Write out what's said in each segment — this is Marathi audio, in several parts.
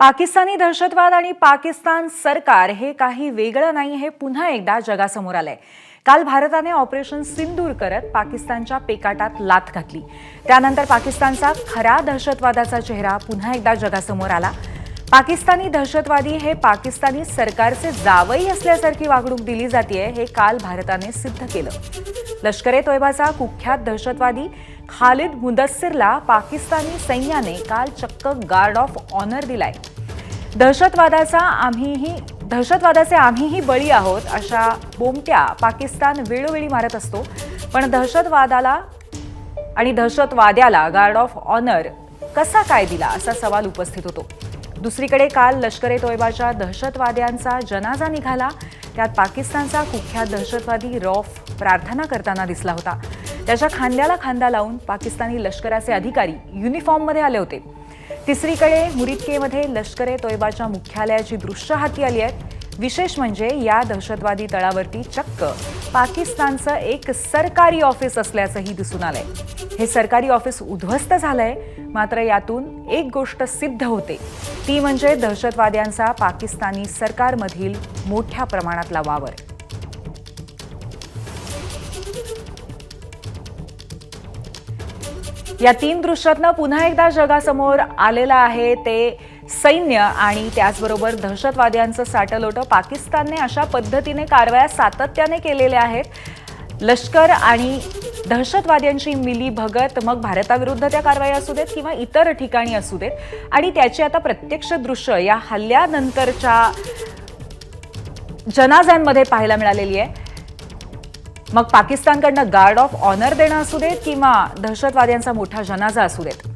पाकिस्तानी दहशतवाद आणि पाकिस्तान सरकार हे काही वेगळं नाही हे पुन्हा एकदा जगासमोर आलंय. काल भारताने ऑपरेशन सिंदूर करत पाकिस्तानच्या पेकाटात लाथ घातली. त्यानंतर पाकिस्तानचा खरा दहशतवादाचा चेहरा पुन्हा एकदा जगासमोर आला. पाकिस्तानी दहशतवादी हे पाकिस्तानी सरकारचे जावई असल्यासारखी वागणूक दिली जाते हे काल भारताने सिद्ध केलं. लष्कर ए तोयबाचा कुख्यात दहशतवादी खालिद मुदस्सिरला पाकिस्तानी सैन्याने काल चक्क गार्ड ऑफ ऑनर दिलाय. दहशतवादाचा आम्हीही दहशतवादाचे आम्हीही बळी आहोत अशा बोमट्या पाकिस्तान वेळोवेळी मारत असतो. पण दहशतवादाला आणि दहशतवाद्याला गार्ड ऑफ ऑनर कसा काय दिला असा सवाल उपस्थित होतो. दुसरीकडे काल लष्कर ए तोयबाच्या दहशतवाद्यांचा जनाजा निघाला. त्यात पाकिस्तानचा कुख्यात दहशतवादी रॉफ प्रार्थना करताना दिसला होता. त्याच्या खांद्याला खांदा लावून पाकिस्तानी लष्कराचे अधिकारी युनिफॉर्ममध्ये आले होते. तिसरीकडे मुरिदकेमध्ये लष्कर ए तोयबाच्या मुख्यालयाची दृश्य हाती आली आहेत विशेष म्हणजे या दहशतवादी तळावरती चक्क. पाकिस्तानचं एक सरकारी ऑफिस असल्याचंही दिसून आलंय. हे सरकारी ऑफिस उद्ध्वस्त झालंय मात्र यातून एक गोष्ट सिद्ध होते. ती म्हणजे दहशतवाद्यांचा पाकिस्तानी सरकारमधील मोठ्या प्रमाणातला वावर. या तीन दृश्यातनं पुन्हा एकदा जगासमोर आलेलं आहे ते सैन्य आणि त्याचबरोबर दहशतवाद्यांचं साटलोटं पाकिस्तानने अशा पद्धतीने कारवाया सातत्याने केलेल्या आहेत. लष्कर आणि दहशतवाद्यांची मिली भगत मग भारताविरुद्ध त्या कारवाई असू देत किंवा इतर ठिकाणी असू देत. आणि त्याची आता प्रत्यक्ष दृश्य या हल्ल्यानंतरच्या जनाजांमध्ये पाहायला मिळालेली आहे. मग पाकिस्तानकडनं गार्ड ऑफ ऑनर देणं असू देत किंवा दहशतवाद्यांचा मोठा जनाजा असू देत.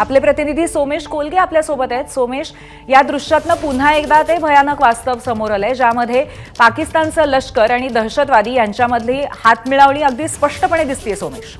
आपले प्रतिनिधी सोमेश कोलगे आपल्यासोबत आहेत. सोमेश या दृश्यातनं पुन्हा एकदा ते भयानक वास्तव समोर आलंय ज्यामध्ये पाकिस्तानचं लष्कर आणि दहशतवादी यांच्यामधली हातमिळावणी अगदी स्पष्टपणे दिसतीये सोमेश.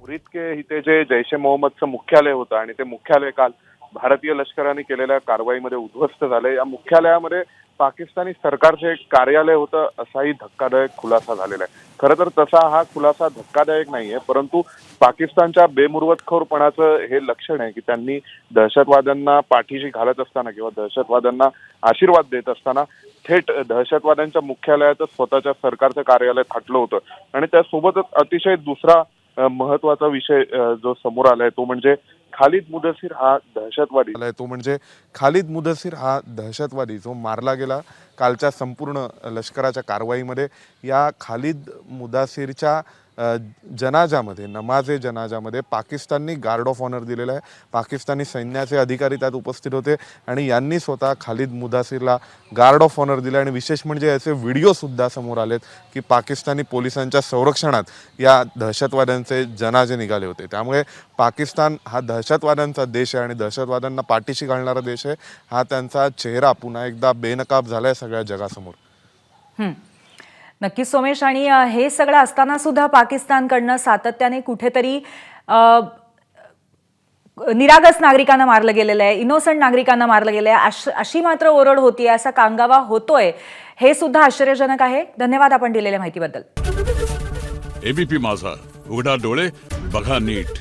मुरीद के इथे जे जैश ए मोहम्मदचं मुख्यालय होतं आणि ते मुख्यालय काल भारतीय लष्कराने केलेल्या कारवाईमध्ये उद्ध्वस्त झाले या मुख्यालयामध्ये पाकिस्तानी सरकारचे एक कार्यालय होतं असाही धक्कादायक खुलासा झालेला आहे. खरं तर तसा हा खुलासा धक्कादायक नाहीये परंतु पाकिस्तानच्या बेमुरवतखोरपणाचं हे लक्षण आहे की त्यांनी दहशतवाद्यांना पाठीशी घालत असताना किंवा दहशतवाद्यांना आशीर्वाद देत असताना थेट दहशतवाद्यांच्या मुख्यालयातच स्वतःच्या सरकारचं कार्यालय थाटलं होतं. आणि त्यासोबतच अतिशय दुसरा महत्त्वाचा विषय जो समोर आलाय तो म्हणजे खालिद मुदसीर हा दहशतवादी. तो म्हणजे खालिद मुदसीर हा दहशतवादी जो मारला गेला कालच्या संपूर्ण लष्कराच्या कारवाईमध्ये. या खालिद मुदासीरच्या जनाजामध्ये नमाजे जनाजामध्ये पाकिस्ताननी गार्ड ऑफ ऑनर दिलेला आहे. पाकिस्तानी सैन्याचे अधिकारी त्यात उपस्थित होते आणि यांनी स्वतः खालिद मुदासीरला गार्ड ऑफ ऑनर दिले आणि विशेष म्हणजे याचे व्हिडिओसुद्धा समोर आलेत की पाकिस्तानी पोलिसांच्या संरक्षणात या दहशतवाद्यांचे जनाजे निघाले होते. त्यामुळे पाकिस्तान हा दहशतवाद्यांचा देश आहे आणि दहशतवाद्यांना पाठीशी घालणारा देश आहे. हा त्यांचा चेहरा पुन्हा एकदा बेनकाब झाला आहे सगळ्या जगासमोर. नक्कीच सोमेश आणि हे सगळं असताना सुद्धा पाकिस्तानकडनं सातत्याने कुठेतरी निरागस नागरिकांना मारलं गेलेलं आहे इनोसंट नागरिकांना मारलं गेलं आहे अश अशी मात्र ओरड होती असा कांगावा होतोय हे सुद्धा आश्चर्यजनक आहे. धन्यवाद आपण दिलेल्या माहितीबद्दल. एबीपी माझा उघडा डोळे बघा नीट.